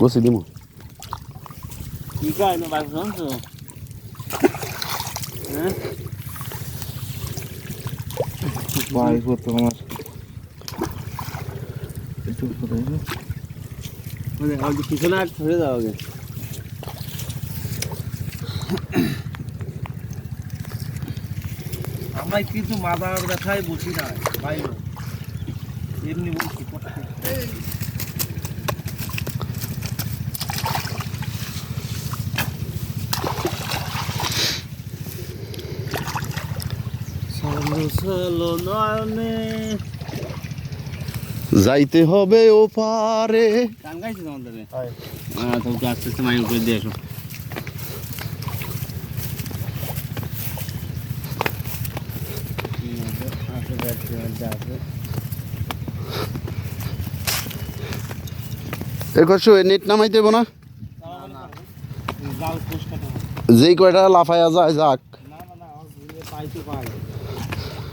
বসে দিমু কি কয় না বাস শুনছো হ্যাঁ ভাই কত আমার একটু করে মানে ওই পিছনে আর ধরে দাও আগে আমরা কিন্তু মাদার ব্যথায় বসি না ভাই এমনি বলছি যাইতে হবে ও পারে নেট নামাই দেবো না? যেই কয়টা লাফায়া যায় যাক। না না না পাই তো পাই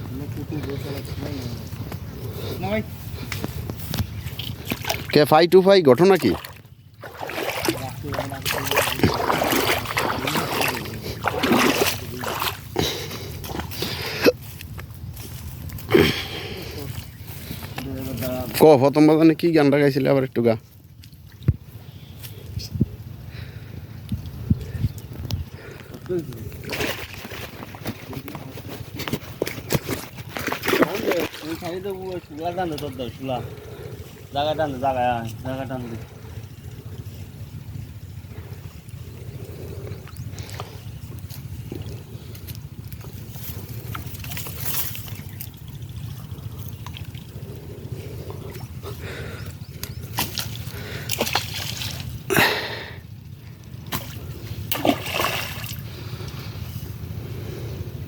আমরা কুকুর বসে আছি না ভাই কে, ফাই টু ফাই, ঘটনা কি? ক, প্রথম বাজানে কি গানটা গাইছিলে? আবার একটু গা। তো পুরো শুলা টানো তোর দাও শুলা জায়গা টানো জায়গা জায়গা টানো দে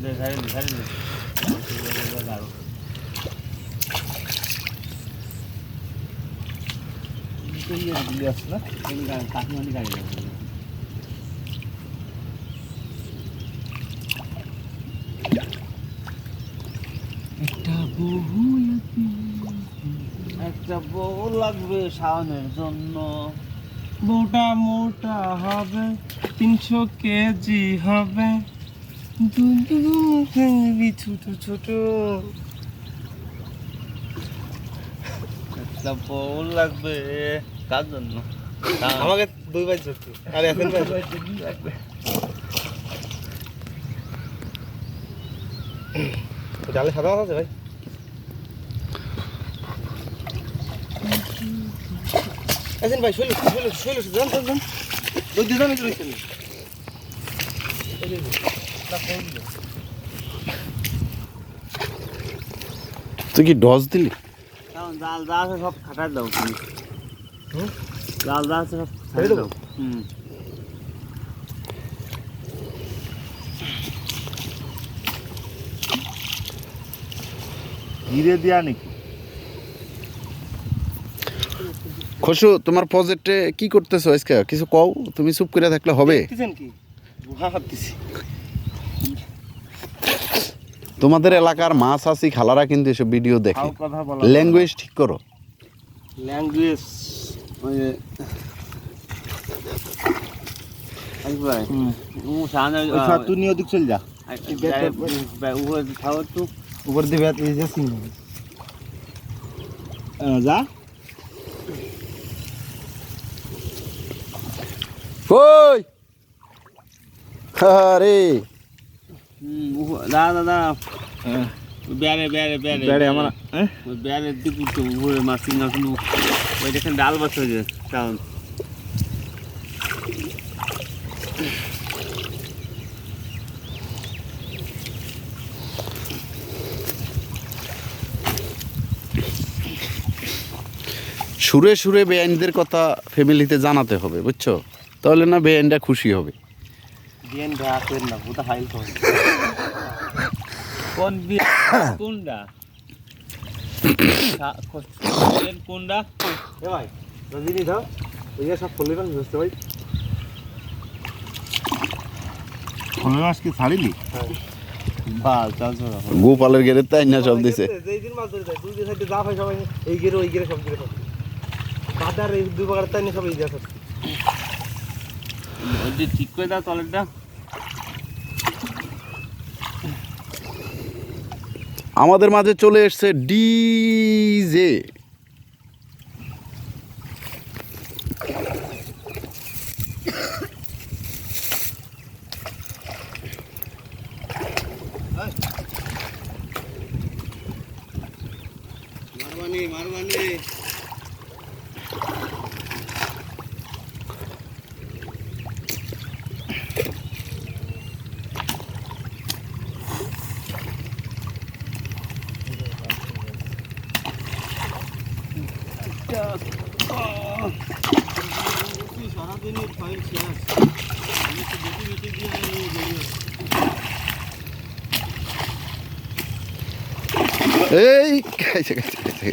দে সাইড দে সাইড দে দাঁড়ো একটা বহু একটা বউ লাগবে শাওনের জন্য। বউটা মোটা হবে, তিনশো কেজি হবে। দুধ ছোট ছোট। বউ লাগবে। কার জন্য? আমাকে দুই বাইক ধরছি আর এখন ডালে সাদা মাছ আছে ভাই। আছেন ভাই শৈল শৈল শৈল যান যান যান। দুই দিন আমি রয়েছেন তুই কি ডস দিলি? জাল যা আছে সব খাটাই দাও তুমি। হুম? জাল যা আছে সব খাটাই দাও। হুম। ধীরে দেয়া নাকি? খসু তোমার প্রজেক্টে কি করতেছো আজকে? কিছু কও? তুমি চুপ করে থাকলে হবে। কি? তোমাদের এলাকার মাছ আছি খালারা কিন্তু এসব ভিডিও দেখে। ল্যাঙ্গুয়েজ ঠিক করো। ল্যাঙ্গুয়েজ যে। কই? আরে! দাদা দাদা। বেড়ে বেড়ে বেড়ে ব্যাটে আমার বেড়ের দিকে তো উপরে মাছি না কোনো ওই দেখেন ডাল বাস হয়ে যায় কারণ সুরে সুরে বেআইনদের কথা ফ্যামিলিতে জানাতে হবে বুঝছ? তাহলে না বেআইনটা খুশি হবে। বিএন ভ্যা করেন না ওটা হাইল তো কোন বিয়ে কোনটা এ ভাই রজনী দাও ওই যে সব ফুলের বুঝতে ভাই ফুলের কি ছাড়িলি গোপালের গেরে তাই না সব দিছে যেই দিন মাছ ধরে যায় দুই দিন সাইডে যা হয় সবাই এই গেরে ওই গেরে সব গেরে সব বাজার এই দুই বাগার তাই সব এই দেখো ওই ঠিক করে দাও তলেরটা আমাদের মাঝে চলে এসছে ডিজে মারবানি মারবানি সারাদিনই ফাইল শেষ আমি তো বেটি বেটি দিয়ে নিয়ে বেরিয়ে খাইছে খাইছে খাইছে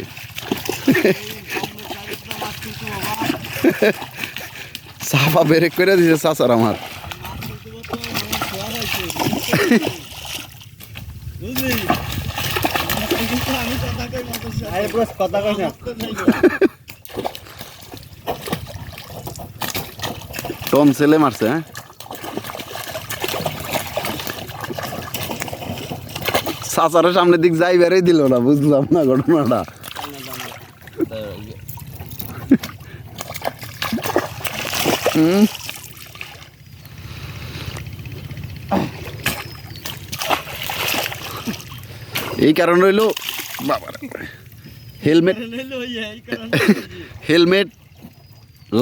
সাফা বেরেক করে দিছে চাচার আমার। কথা কই না টন ছেলে মারছে হ্যাঁ? চাচারের সামনের দিক যাই বেড়ে দিল না, বুঝলাম না ঘটনাটা। এই কারণ রইল, বাবার, হেলমেট হেলমেট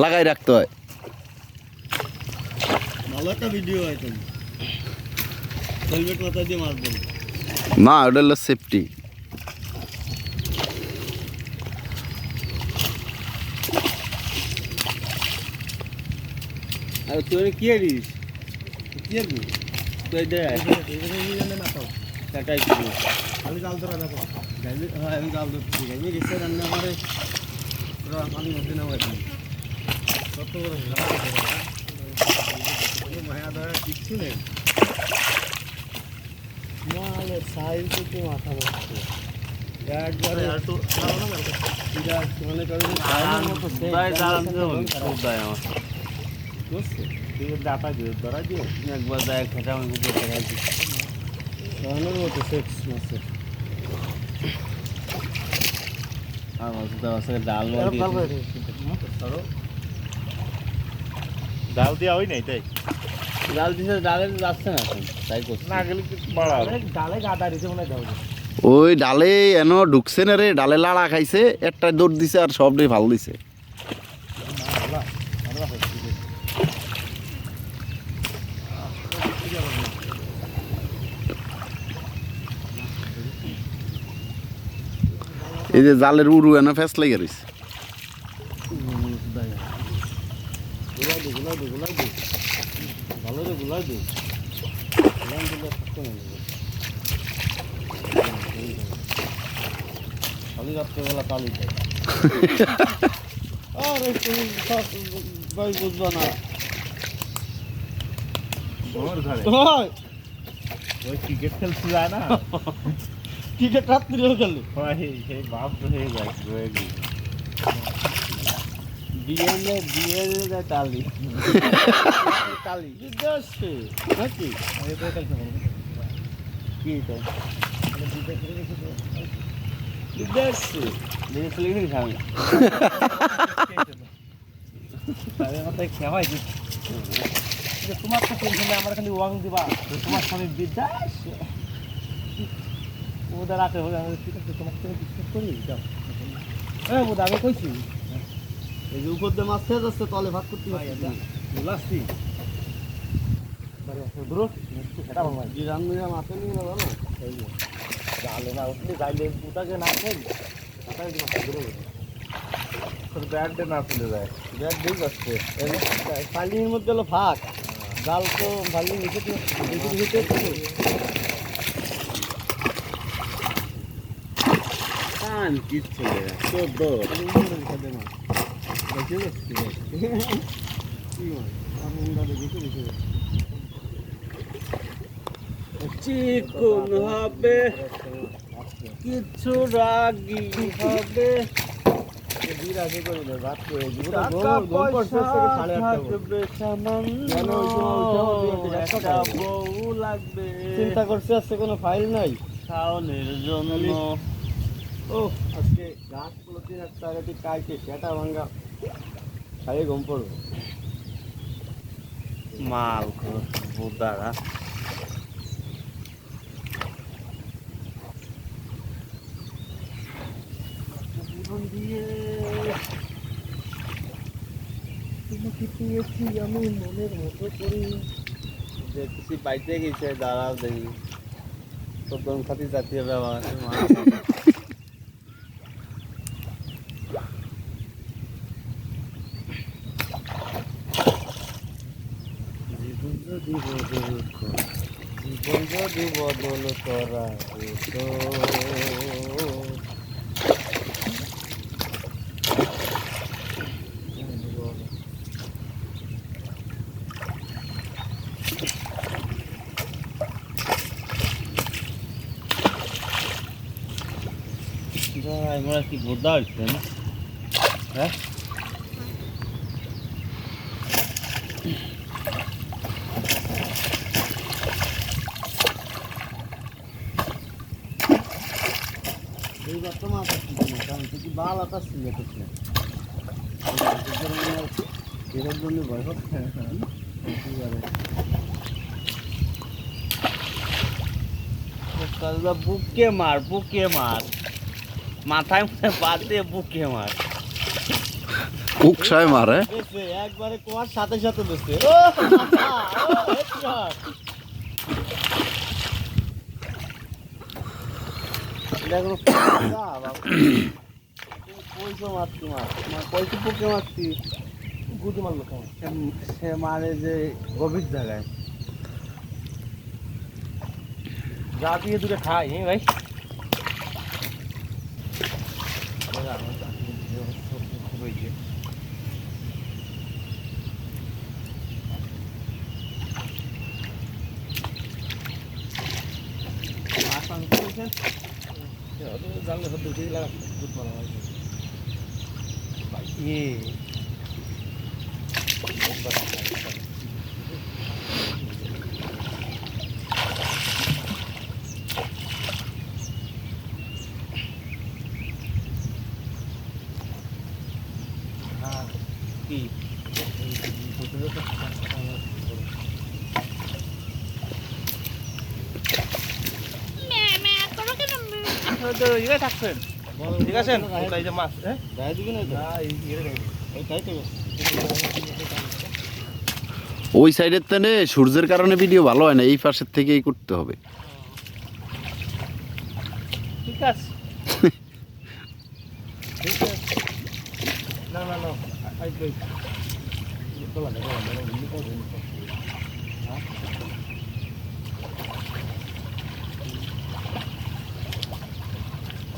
লাগাই রাখতে হয়। ভালো একটা ভিডিও হয় হেলমেট মাথা দিয়ে মারবো। না ওটা হলো সেফটি আর তুই কি আরিস কি আরবি তুই দে। টাটাই কি খালি জাল ধরা দেখো। গাইলে হ্যাঁ আমি জাল ধরছি। গাইলে রিসে রান্না করে পুরো পানি মধ্যে নাও এখন কত বড় মায়া ধরা কিচ্ছু নেই। মালে সাইল থেকে মাথা নষ্ট। একবারে বিরাট মনে করেন খারাপ। খুব দায় দিয়ে ধরা দিয়ে একবার দায় খেতে আমি বুঝে দেখাইছি সাইলের মতো সেক্স আর আসলে ডাল ডাল দেওয়া হয় নাই তাই? ডাল দিছে ডালের যাচ্ছে না এখন তাই করছি না গেলে কিছু বাড়া ডালে গাদা দিতে মনে দাও ওই ডালে এন ঢুকছে না রে ডালে লাড়া খাইছে একটা দৌড় দিছে আর সব ভালো দিছে এই যে জালের উড়ু এনে ফেস লেগে রয়েছে ভালো রে গুলাই দে গুলাই দিলে থাকতো না খালি রাত্রেবেলা কালি আরে তুমি ভাই বুঝবা না। ক্রিকেট খেলতে যায় না। ক্রিকেট রাত্রিও খেলে। বাপ হয়ে যায়। বিয়ে বিয়ে টালি কালি যুদ্ধ আসছে নাকি? কি তো যুদ্ধ আসছে। দেখে চলে গেছি খাবি তাদের মাথায় খেয়াই তোমার তো টেনশন আমার খালি ওয়াং দিবা তোমার স্বামী বিদ্যাস ওদের রাখে হলে আমি ঠিক আছে তোমার থেকে বিশ্বাস করি যাও। হ্যাঁ ওদের আগে কইছি। এই যে উপর দিয়ে মাছ খেয়ে যাচ্ছে তলে ভাত করতে পারছি ভালো ফাল্ডিংয়ের মধ্যে হলো ফাঁক জাল তো ফাল্ডিং ভিতরে ভিতরে কিচ্ছু চোদ্দ। চিকুন হবে কিছু রাগি হবে। চিন্তা করছে আজকে কোনো ফাইল নাই। খাওয়ানোর জন্য। ও আজকে গাছগুলো তিন একটা কাইছে সেটা ভাঙ্গা খাইয়ে ঘুম পড়ব। মাল বুদারা। জীবন দিয়ে তোমাকে পেয়েছি আমি মনের মতো করি? দেখছি বাইতে গেছে দাঁড়াও দেখি। প্রথম খাতি জাতীয় ব্যবহার বদল কর জীবন যদি বদল করা হতো ভাই কি বোদা হচ্ছে না হ্যাঁ এইবার তো মাথা ঠিক না কারণ তুই কি এটার জন্য ভয় হচ্ছে বুকে মার বুকে মার। মাথায় বাদ দিয়ে বুকে মার। উকসায় মারে বেশি একবারে কোয়ার সাথে সাথে বেশি পয়সা মারছি মার। পয়সা পুকে মারছি। মারলো কেমন সে- মারে যে গভীর জায়গায়। যা দিয়ে দুটো খাই হ্যাঁ ভাই। জানলে হতো ঠিক লাগা দুধ মারা হয় ইয়ে কি ইয়ে থাকছেন ঠিক আছে এই যে মাছ হ্যাঁ ওই সাইডের তেনে সূর্যের কারণে ভিডিও ভালো হয় না এই পাশের থেকেই করতে হবে। ঠিক আছে। না না না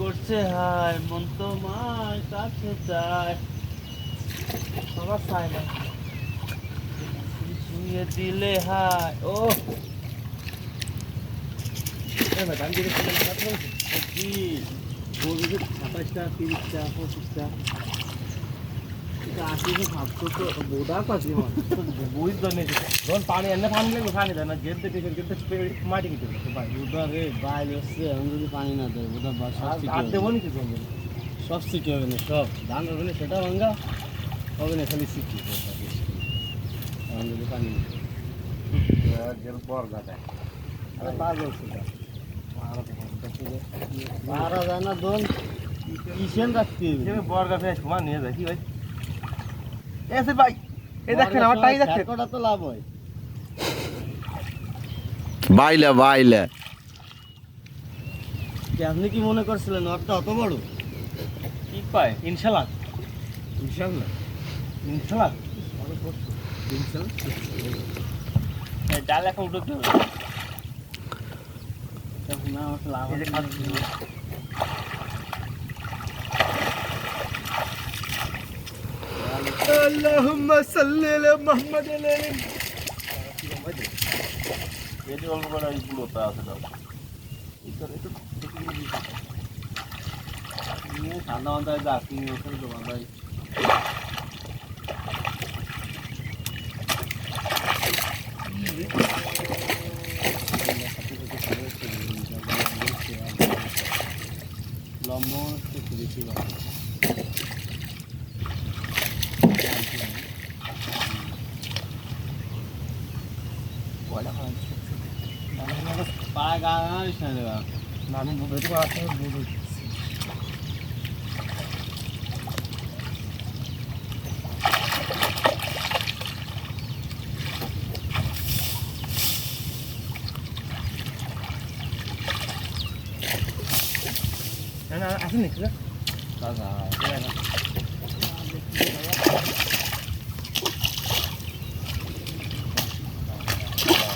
করছে হায় মন তো মার কাছে চায় সবার না ছুঁয়ে দিলে হায় ও এই ভাই ডান দিকে চলে যাচ্ছে কি বলবে সাতাশটা তিরিশটা পঁচিশটা পানি না দেয় সব সিটি হবে। না সব ধান হবে না সেটা ভাঙ্গা হবে না খালি সিটি পানি পাগল সেটা পারা যায় না দোন কিসেন রাখতে হবে? হিসেবে বর্গা ফেস নিয়ে যায় কি ভাই এসে ভাই এই দেখেন আমার টাই দেখেন খ্যাকটা তো লাভ হয় বাইলা বাইলা। আপনি কি মনে করছিলেন? নটটা অত বড়? কি পায়? ইনশাল্লাহ। ইনশাল্লাহ? ইনশাল্লাহ। ইনশাল্লাহ। ডাল এখন উঠতে হবে তখন না আসলে এই যে আমার খাচ্ছি আল্লাহুম্মা সাল্লি আলা মুহাম্মাদ এই যে অল্প করে এই গুলোটা আছে দাও ঠান্ডা মাথায় আপনি ওখানে জমা ভাই লম্বা একটু বেশি ভালো পায়ে গা গাড়িস না দেবা না আমি বুঝতে পারছি বুঝতে না না আসেন নাকি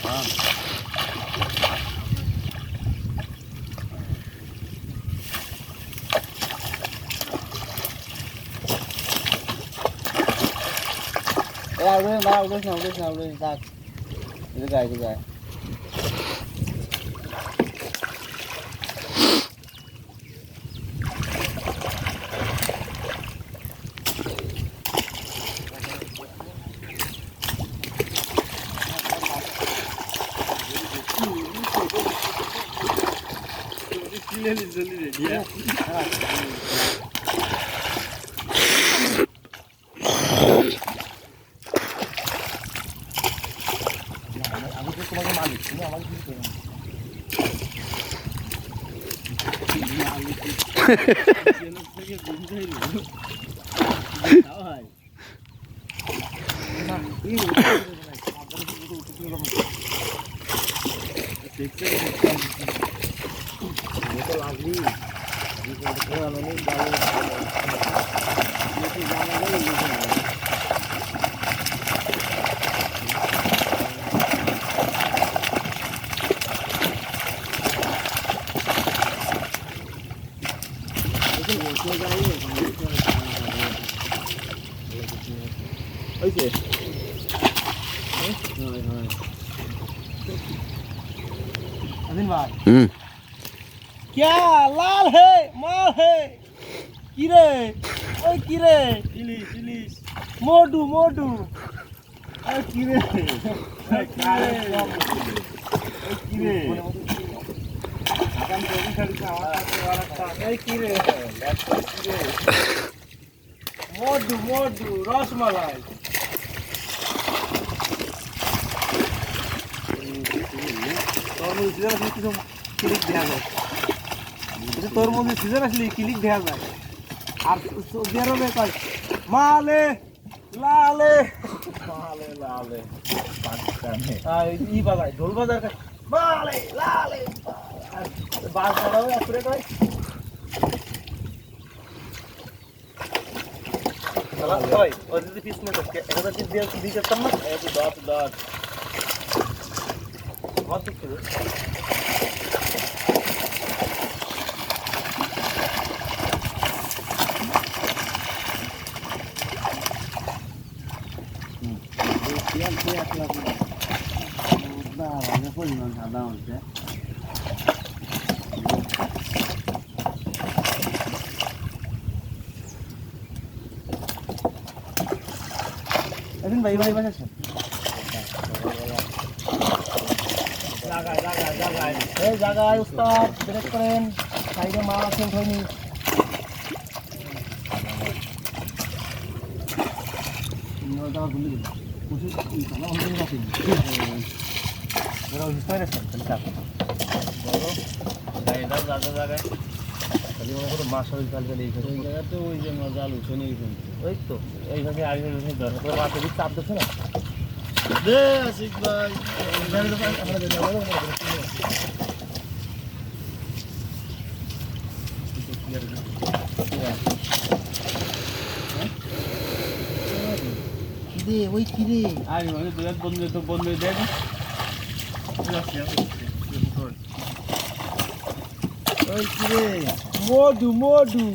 Ya udah, 我的小我的小我的大你的个你的 ওইছে দেখা যায় কিন্তু তরমুজের সিজন আসলে ক্লিক দেখা যায় আর সৌদি আরবে কয় মালে লালে লালে লালে পাকিস্তানে আর ই বাজায় ঢোল বাজার কয় মালে লালে আর বাস বাজাও একরে কয় সালা ভাই ওই যদি পিস না থাকে একটা পিস দিয়ে দিয়ে করতাম না এই দত দত ভাত দেখতে ইয়ার কি এক লাখ না আগে এখন ভাই ভাই বাসা আছে জায়গায় জায়গায় জায়গায় এই জায়গায় উস্তাদ ব্রেক করেন। সাইডে মাল আছেন ওটা ভুলে গেল ওই আমার তো এইভাবে আগে ধরে মাছের চাপ দিচ্ছে না দে আশিক ভাই কিরে ওই কিরে আরে মানে দু এক বন্ধু তো বন্ধু দেন ওই কিরে মধু মধু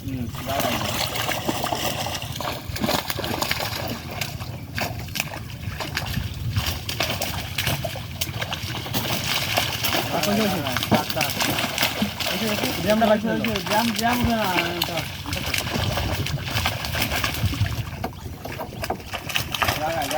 হুম দাঁড়ান জ্যামটা লাগছে জাম জাম না জায়গায় জায়গায়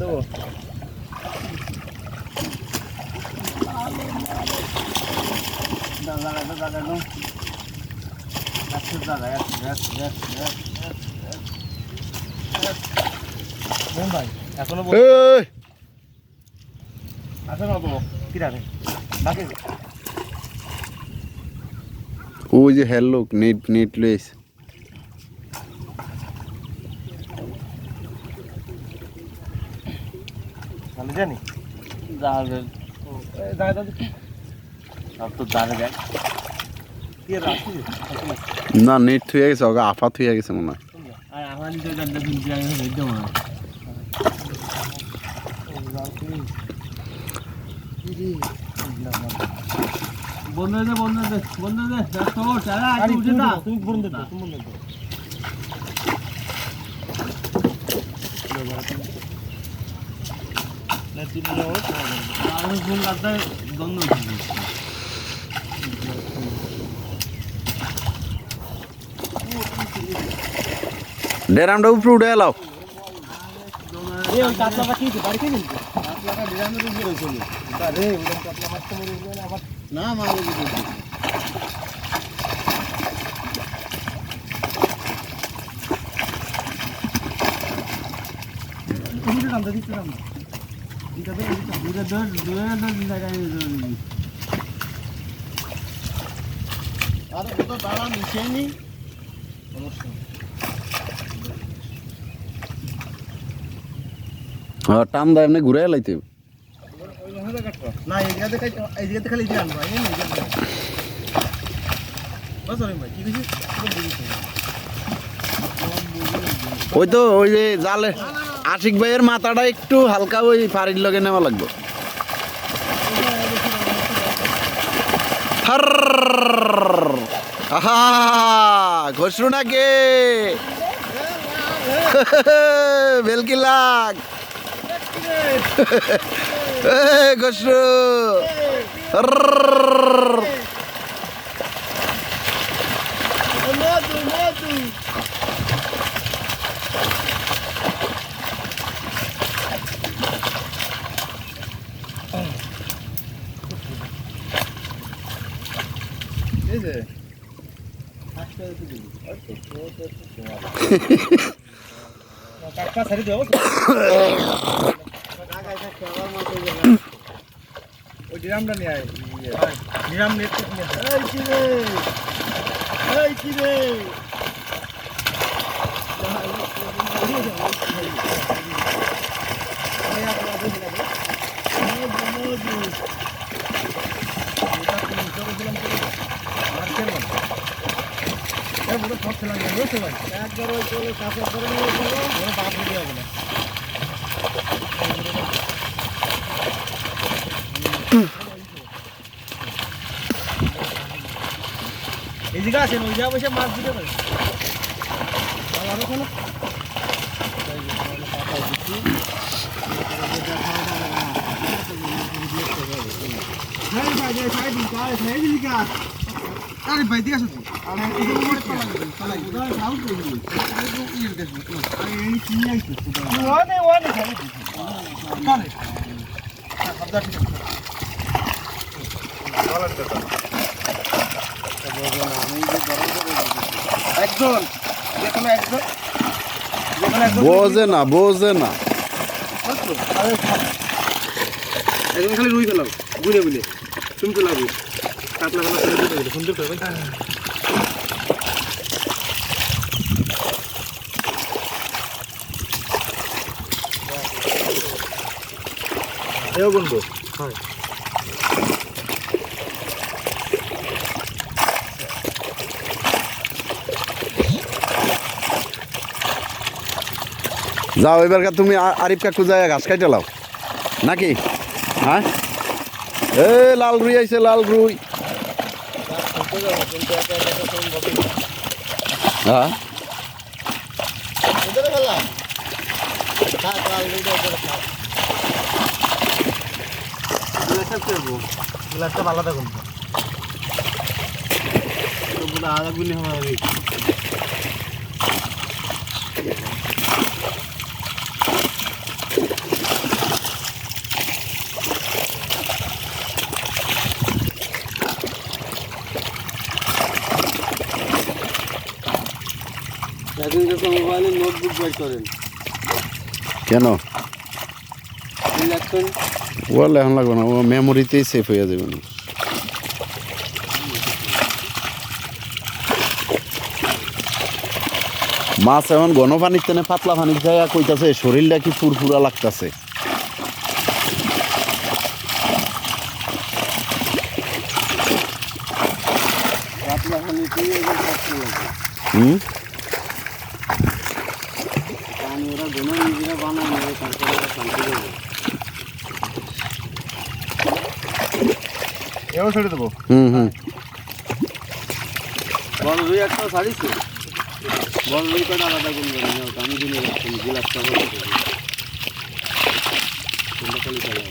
দেবো কি রাখে বাকি ওই যে হেল লোক নেট নেট লইছে জানি। জাহাজের না নেট থুয়ে গেছে ওকে আফা থুয়ে গেছে মনে হয়। আর আমার বন্ধ দে বন্ধ দে বন্ধ দে আজ উঠে না তুমি বন্ধ দাও তুমি বন্ধ দাও না তিন আমি ফোন লাগতে বন্ধ উঠে ডেরামটা উপরে উঠে এলাও। না মারে কামটা দিতে আরে ও তো দাঁড়া নিচে নি হ্যাঁ টান দেয় এমনি ঘুরে না জায়গাতে খালি দিয়ে আনব এই ভাই কি ওই তো ওই যে জালে আশিক ভাইয়ের মাথাটা একটু হালকা ওই ফাড়ির লগে নেওয়া লাগবে। আহা! ঘসরু নাকি? বেলকি লাগ ঘসরু মধু মধু এই যে কাকা ছাড়ি দেবো ওই ড্রামটা নিয়ে আয় ড্রাম রে একবার ওই চলে কাছে করে নিয়ে চলো এদিকে আসেন ওই জায়গা বসে মাছ দিতে পারে আরে ভাই দিয়ে আসো তো আরে এটা উপরে তলা গেছে তলা গেছে ওটা সাউন্ড করে দিই এটা ইয়ে দেশ আরে এই কি আইছে ওয়ানে ওয়ানে খালি কারে শব্দ ঠিক আছে একজন যেখানে একজন যেখানে একজন বোঝে না বোঝে না একদম খালি রুই ফেলাও বুলে বুলে তুমি তো লাগবে গুনবো হ্যাঁ যাও, এবার তুমি আরিফ কাকু যায় ঘাস কাইটে লাও। নাকি? হ্যাঁ? এ, লাল রুই আইছে, লাল রুই। হ্যাঁ। ভালো থাকুন আলাদা গুলি হবে এখন যখন করেন। কেন? ওয়াল এখন লাগবে না ও মেমোরিতেই সেভ হয়ে যাবে না মাছ এখন ঘন পানির তেনে পাতলা পানির জায়গা কইতাছে শরীরটা কি ফুরফুরা লাগতাছে। হুম পানি ওরা ঘন নিজেরা বানায় নেবে তারপরে ওরা শান্তি দেবে এও ছেড়ে দেবো? হুম হুম। বল রুই একটা ছাড়িছে বল দুই কটা আলাদা করবেন আমি দিনে গিলাসটা বড় করে তোমরা খালি চালাই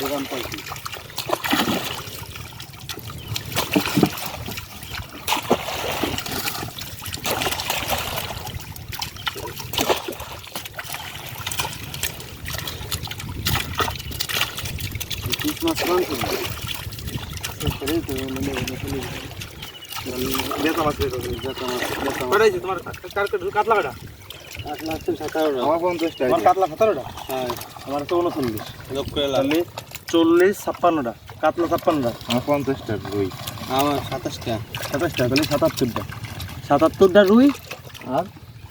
দোকান পাইছি পিস মাছ মাংস সেটাই তো মানে বেতা মাছ বেতা মাছ তোমার কাতলা কাটা হ্যাঁ চল্লিশ চল্লিশ ছাপ্পান্নটা কাতলা। ছাপ্পান্নটা আমার পঞ্চাশটা রুই আমার সাতাশটা সাতাশটা তাহলে সাতাত্তরটা সাতাত্তরটা রুই আর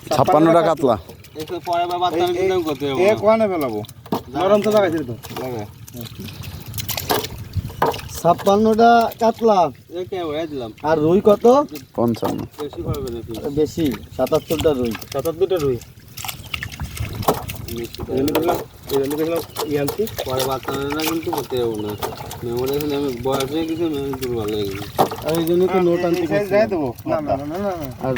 ছাপ্পান্নটা কাতলা একটু পরে করতে হবে কোয়ানে ফেলাবো? নরম তো লাগাইছে তো। লাগে। ছাপ্পান্নটা কাতলা। আর রুই কত? পঞ্চান্ন। বেশি পারবে নাকি? বেশি সাতাত্তরটা রুই। সাতাত্তরটা রুই। পরে বাচ্চা কিন্তু করতে যাব না। মেমোরি এখানে আমি বয়স হয়ে গেছে মেমোরি দুর্বল হয়ে গেছে। আর এই জন্য তো নোট আনতে এই সাইজ দেয় দেবো। না না না না না। আর